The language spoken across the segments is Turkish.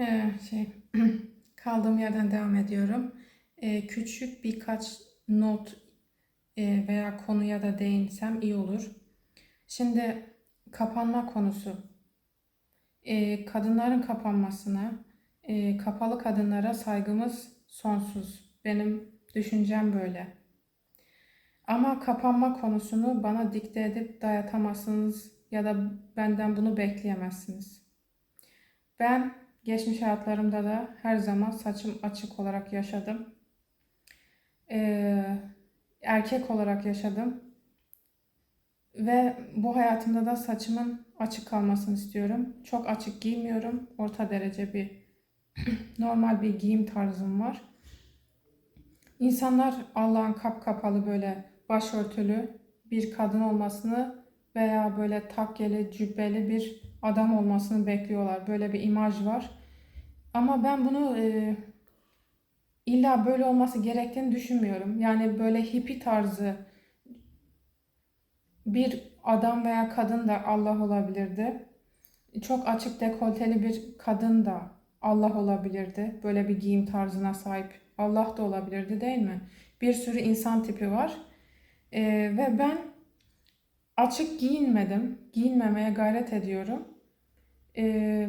Ee, şey kaldığım yerden devam ediyorum. Ee, küçük birkaç not e, veya konuya da değinsem iyi olur. Şimdi kapanma konusu. Ee, kadınların kapanmasına, e, kapalı kadınlara saygımız sonsuz. Benim düşüncem böyle. Ama kapanma konusunu bana dikte edip dayatamazsınız ya da benden bunu bekleyemezsiniz. Ben geçmiş hayatlarımda da her zaman saçım açık olarak yaşadım. Ee, erkek olarak yaşadım. Ve bu hayatımda da saçımın açık kalmasını istiyorum. Çok açık giymiyorum. Orta derece bir normal bir giyim tarzım var. İnsanlar Allah'ın kap kapalı böyle başörtülü bir kadın olmasını veya böyle takkeli, cübbeli bir adam olmasını bekliyorlar. Böyle bir imaj var. Ama ben bunu e, illa böyle olması gerektiğini düşünmüyorum. Yani böyle hippie tarzı bir adam veya kadın da Allah olabilirdi. Çok açık dekolteli bir kadın da Allah olabilirdi. Böyle bir giyim tarzına sahip Allah da olabilirdi değil mi? Bir sürü insan tipi var. Ee, ve ben açık giyinmedim. Giyinmemeye gayret ediyorum. Ee,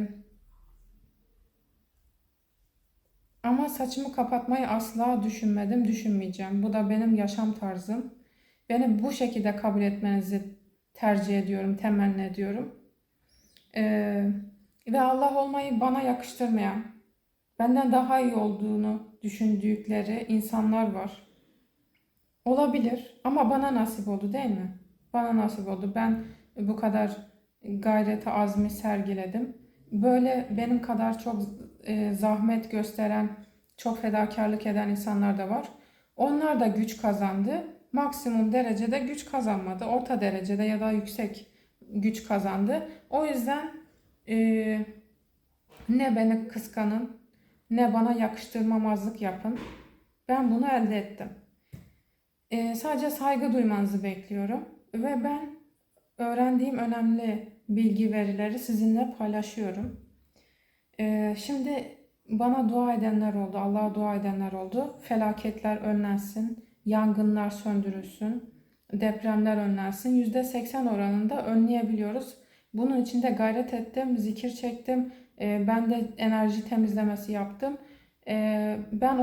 ama saçımı kapatmayı asla düşünmedim, düşünmeyeceğim. Bu da benim yaşam tarzım. Beni bu şekilde kabul etmenizi tercih ediyorum, temenni ediyorum. Ee, ve Allah olmayı bana yakıştırmayan, benden daha iyi olduğunu düşündükleri insanlar var. Olabilir ama bana nasip oldu değil mi? Bana nasip oldu. Ben bu kadar gayreti azmi sergiledim. Böyle benim kadar çok e, zahmet gösteren, çok fedakarlık eden insanlar da var. Onlar da güç kazandı. Maksimum derecede güç kazanmadı. Orta derecede ya da yüksek güç kazandı. O yüzden e, ne beni kıskanın, ne bana yakıştırmamazlık yapın. Ben bunu elde ettim. E, sadece saygı duymanızı bekliyorum. Ve ben öğrendiğim önemli bilgi verileri sizinle paylaşıyorum. E, şimdi bana dua edenler oldu, Allah'a dua edenler oldu. Felaketler önlensin, yangınlar söndürülsün, depremler önlensin. %80 oranında önleyebiliyoruz. Bunun için de gayret ettim, zikir çektim. E, ben de enerji temizlemesi yaptım. E, ben